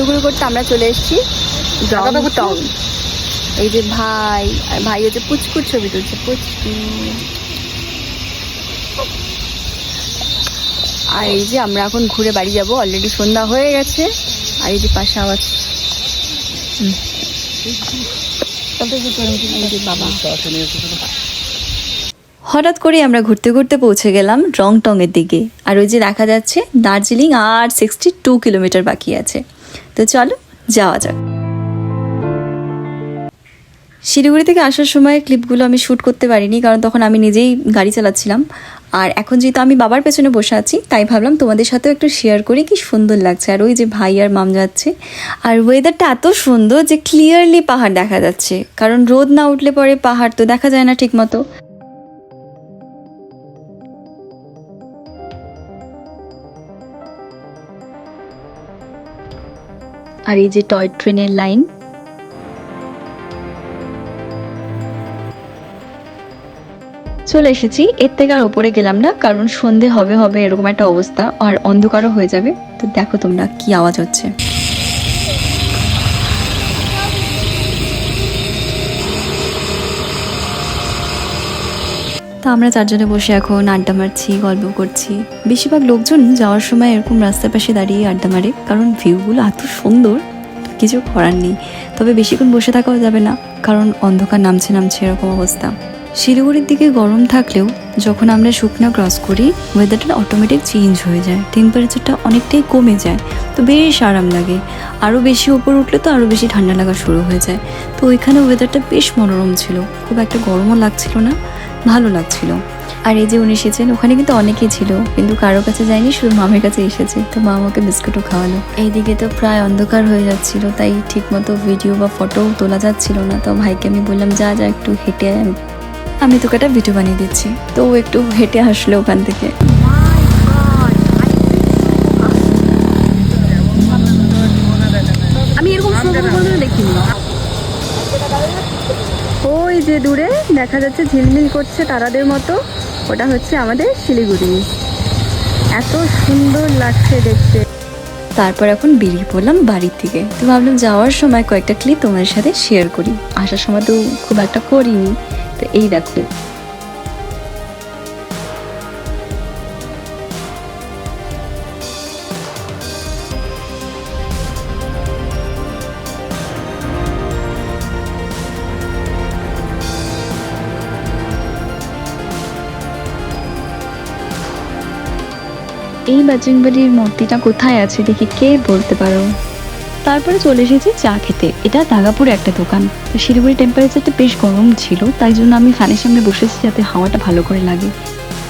ঘুরু করতে আমরা চলে এসেছি টং এই যে ভাই আর ভাই হচ্ছে পুচকুর ছবি তুলছে পুচকু। আর এই যে আমরা এখন ঘুরে বাড়ি যাব অলরেডি সন্ধ্যা হয়ে গেছে। আর এই যে পাশে আওয়াজ। বাবা। হঠাৎ করে আমরা ঘুরতে ঘুরতে পৌঁছে গেলাম রংটং এর দিকে। আর ওই যে দেখা যাচ্ছে দার্জিলিং আর সিক্সটি টু কিলোমিটার বাকি আছে। তো চলো, যাওয়া যাক। শিলিগুড়ি থেকে আসার সময় ক্লিপগুলো আমি শ্যুট করতে পারিনি, কারণ তখন আমি নিজেই গাড়ি চালাচ্ছিলাম। আর এখন যেহেতু আমি বাবার পেছনে বসে আছি, তাই ভাবলাম তোমাদের সাথেও একটু শেয়ার করি, কি সুন্দর লাগছে। আর ওই যে ভাই আর মাম যাচ্ছে, আর ওয়েদারটা এত সুন্দর যে ক্লিয়ারলি পাহাড় দেখা যাচ্ছে। কারণ রোদ না উঠলে পরে পাহাড় তো দেখা যায় না ঠিক মতো আর এই যে টয় ট্রেনের লাইন। চলে এসেছি, এর থেকে আর ওপরে গেলাম না, কারণ সন্ধে হবে হবে এরকম একটা অবস্থা, আর অন্ধকারও হয়ে যাবে। তো দেখো তোমরা কি আওয়াজ হচ্ছে। তো আমরা চারজনে বসে এখন আড্ডা মারছি, গল্প করছি। বেশিরভাগ লোকজন যাওয়ার সময় এরকম রাস্তার পাশে দাঁড়িয়ে আড্ডা মারে, কারণ ভিউগুলো এত সুন্দর কিছু করার নেই। তবে বেশিক্ষণ বসে থাকাও যাবে না, কারণ অন্ধকার নামছে নামছে এরকম অবস্থা। শিলিগুড়ির দিকে গরম থাকলেও যখন আমরা শুকনো ক্রস করি ওয়েদারটা অটোমেটিক চেঞ্জ হয়ে যায়। টেম্পারেচারটা অনেকটাই কমে যায়, তো বেশ আরাম লাগে। আরও বেশি ওপর উঠলে তো আরও বেশি ঠান্ডা লাগা শুরু হয়ে যায়। তো ওইখানে ওয়েদারটা বেশ মনোরম ছিল। খুব একটা গরমও লাগছিল না। ভালো লাগছিল। আর এই যে উনি এসেছেন, ওখানে কিন্তু অনেকেই ছিল, কিন্তু কারও কাছে যায়নি, শুধু মামের কাছে এসেছে। তো মা আমাকে বিস্কুটও খাওয়ালো। এইদিকে তো প্রায় অন্ধকার হয়ে যাচ্ছিল, তাই ঠিকমতো ভিডিও বা ফটো তোলা যাচ্ছিল না। তো ভাইকে আমি বললাম, যা যা, একটু হেঁটে আমি- তোকে একটা ভিডিও বানিয়ে দিচ্ছি। তো ও একটু হেঁটে আসলো ওখান থেকে। আমি এরকম দেখিনি। ওই যে দূরে দেখা যাচ্ছে ঝিলমিল করছে তারাদের মতো। ওটা হচ্ছে আমাদের শিলিগুড়ি। এত সুন্দর লাগছে দেখতে। তারপর এখন বেরিয়ে পড়লাম বাড়ির থেকে তো ভাবলাম যাওয়ার সময় কয়েকটা ক্লিপ তোমাদের সাথে শেয়ার করি। আসার সময় তো খুব একটা করিনি। তো এই দেখো। এই বাজরংবাড়ির মূর্তিটা কোথায় আছে দেখি কে বলতে পারো? তারপরে চলে এসেছি চা খেতে। এটা দাগাপুরে একটা দোকান। তো শিলিগুড়ি টেম্পারেচারটা বেশ গরম ছিল, তাই জন্য আমি ফ্যানের সামনে বসেছি যাতে হাওয়াটা ভালো করে লাগে।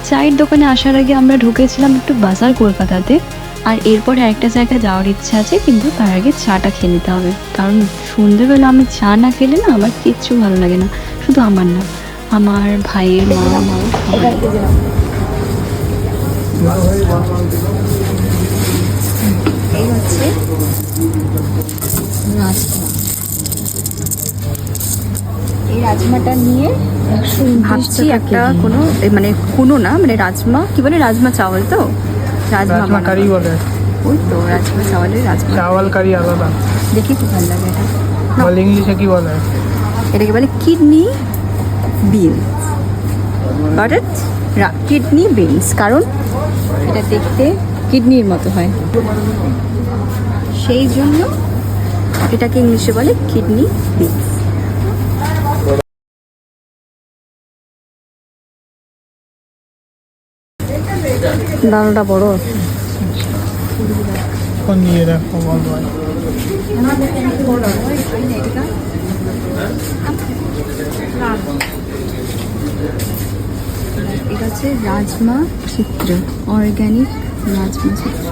চায়ের দোকানে আসার আগে আমরা ঢুকেছিলাম একটু বাজার কলকাতাতে, আর এরপরে আরেকটা জায়গায় যাওয়ার ইচ্ছা আছে, কিন্তু তার আগে চাটা খেয়ে নিতে হবে। কারণ সন্ধ্যেবেলা আমি চা না খেলে না আমার কিচ্ছু ভালো লাগে না, শুধু আমার না। আমার ভাইয়ের মা মা। এই হচ্ছে রাজমা। এই রাজমাটা নিয়ে ভাবছি একটা কোনো মানে কোনো না মানে রাজমা কি বলে রাজমা চাওয়াল তো? রাজমা কারি বলে। ওই তো রাজমা চাওয়ালের রাজমা চাওয়াল কারি আলাদা। দেখি খুব ভালো লাগে এটা। বলে ইংলিশে কি বলে? এটাকে বলে kidney beans. Got it kidney beans কারণ এটা দেখতে কিডনির মতো হয়। সেই জন্য এটাকে ইংলিশে বলে কিডনি বিনস দানাটা বড় কোন নিয়ে বল ভাই এটা হচ্ছে রাজমা চিত্র অর্গ্যানিক রাজমা চিত্র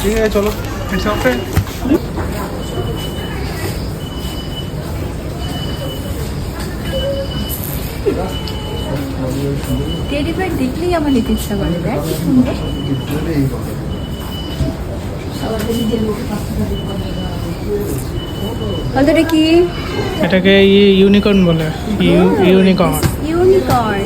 ঠিক আছে চলো ইটস ওকে টেডি বেয়ার দেখলেই আমার নিতে ইচ্ছা করে দেখ কি সুন্দর। এটা কি? এটাকে ইউনিকর্ন বলে। ইউনিকর্ন। ইউনিকর্ন।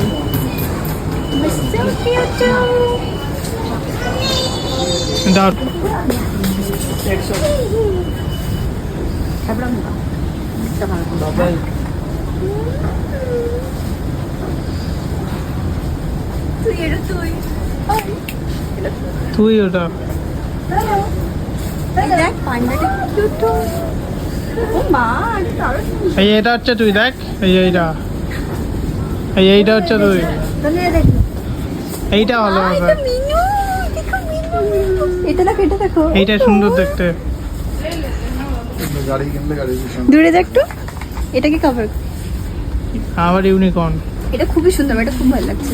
Cute তুই ওটা। এই এটা হচ্ছে তুই দেখ। এই এইটা। এই এইটা হচ্ছে তুই। এইটা ভালো মিনু মিনু। এইটা সুন্দর দেখতে। গাড়ি কিনলে গাড়ি দূরে দেখ একটু। এটাকে কভার আবার ইউনিকর্ন এটা খুবই সুন্দর এটা খুব ভালো লাগছে।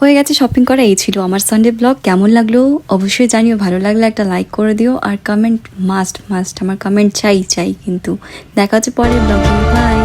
হয়ে গেছে শপিং করা, এই ছিল আমার সানডে ব্লগ কেমন লাগল অবশ্যই জানিও, ভালো লাগলে একটা লাইক করে দিও। আর কমেন্ট মাস্ট মাস্ট আমার কমেন্ট চাই চাই কিন্তু। দেখা হচ্ছে পরের ব্লগে বাই